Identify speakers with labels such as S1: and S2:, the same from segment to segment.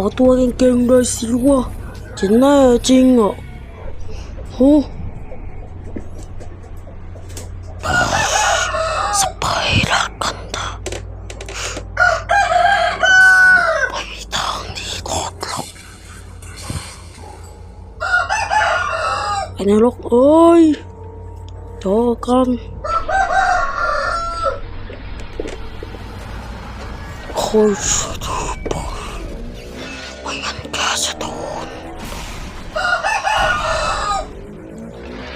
S1: อตัวเก่งๆเลยสิวะจะแน่จริงเหรอโหสไปรักกันเถอะไม่มีทางหนีรอดหรอกไอ้นรกเอ้ยเจอกันคอยช่วยดูไปไม่ งั้นแกจะโดน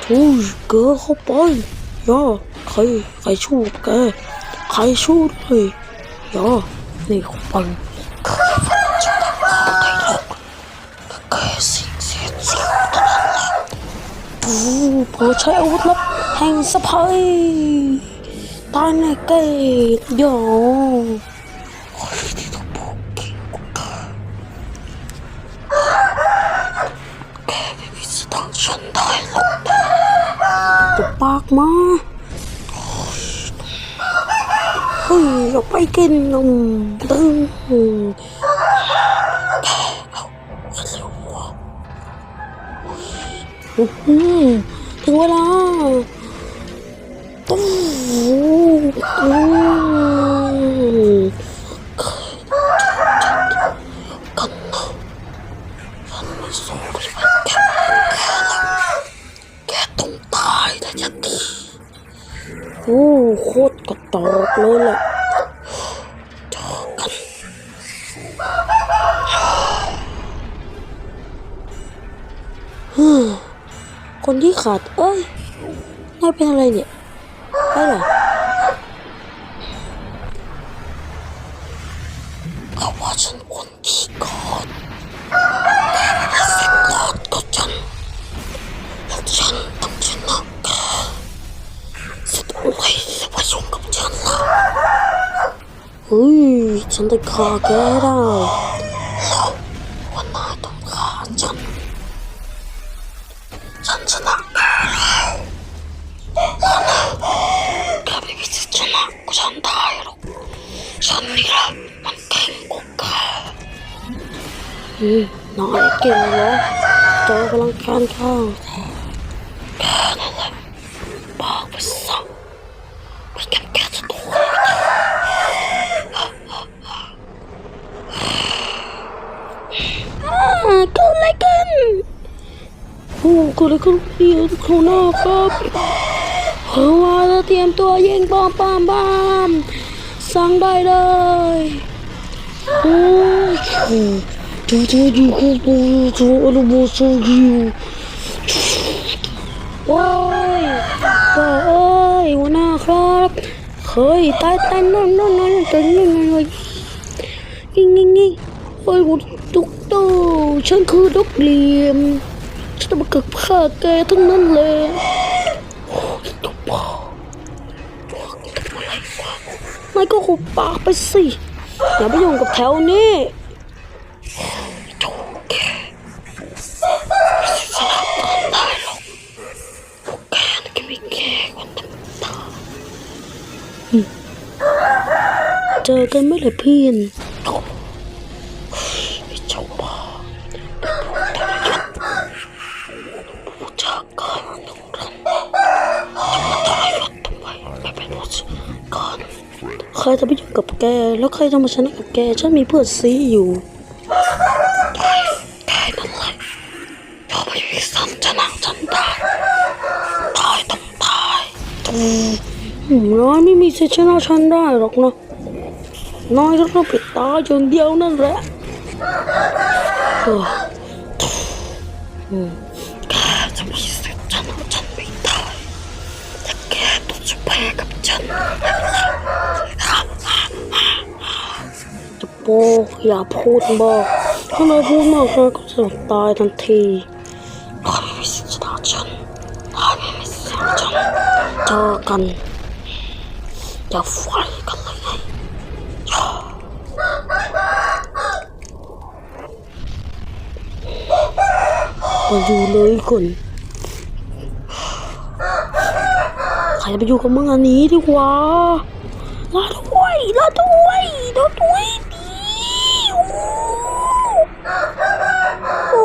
S1: โอ้เกอเข้าไปย่าใครใครชู้แกใครชู้เลยย่านี่เข้าไปแกจะทำอะไรหรอกแกสิ่งเสียสุดนั้นแหละปูเพื่อใช้อาวุธลับแห่งสะพายตายในเกตอย่า ที่ต้องบอกเก่งกว่าแกแกไม่มีสิทธิ์ทำฉันได้หรอกตุบปาก มาเฮ้ยออกไปกินนมตึงแกเอาเร็ววะอื้อหือถึงเวลาตู้ตู้ กันนะฉันไม่สู้กับมันแกแกแล้วแกต้องตายนะยันทีโอ้โคตรกระตอกเลยแหละจอกันฮึคนที่ขาด เอ้ยนายเป็นอะไรเนี่ยไปเหรอเขาว่าฉันคนขี้กอด อะไรจะมายุ่งกับฉันละเฮ้ยฉันจะฆ่าแกได้แล้ววันนายต้องฆ่าฉัน ฉันชนะแกแล้วแกไม่มีสิทธิ์ชนะกูฉันได้หรอกฉันนี่แหละมันเก่งกว่าแกอืมน้อยเก่งเหรอเจอพลังการข้างแกนั่นแหละบอกไปซะไม่งั้นแก จะโดนอ่าเกิดอะไรกันโอ้เกิดอะไรขึ้นเดียวทุกคนนะครับเฮ้ยว่าจะเตรียมตัวยิงปอมปามปามสั่งได้เลยโอ้ยจูจูจูจูจูจูอนุโมทนาอยู่โอ้ย เฮ้ยตายตายนั่นนั่นนั่นตายนั่นนั่นนั่นยิงยิงยิงโอ้ยกูตุกโตฉันคือดุกเหลี่ยมฉันจะมาเกิดฆ่าแกทั้งนั้นเลยโอ้ยตุกปอไม่ก็หุบปากไปสิอย่าไปยุ่งกับแถวนี้ เจอกันเมื่อไหร่เพี่อ้ไอเจ้าบ้าผู้จากการนึ่งรันจะมาทรยศทำไมไม่เป็นผู้การใครจะไปยุ่งกับแก แล้วใครจะมาชนะกับแก ฉันมีเพื่อนซีอยู่ตายตายนั่นแหละพอไปอยู่อีกสันชนะฉันได้ตายต้องตาย ตูน้อยไม่มีสิทธิ์ชนะฉันได้หรอกนะน้อยต้องปิดตาอย่างเดียวนั่นแหละเอออืมแกจะมีสิทธิ์ชนะฉันไม่ได้แต่แกต้องจะแพ้กับฉันจะโปอย่าพูดมากถ้านายพูดมากนายก็จะตายทันทีนาไม่มีสิทธิ์ชนะฉันนาไม่มีสิทธิ์ชนะฉันเจอกัน จะไฟกันเลยไงมาอยู่เลยคนใครจะไปอยู่กับมึงอันนี้ดีกว่าลาด้วยลาด้วยลาด้วยดีโอ้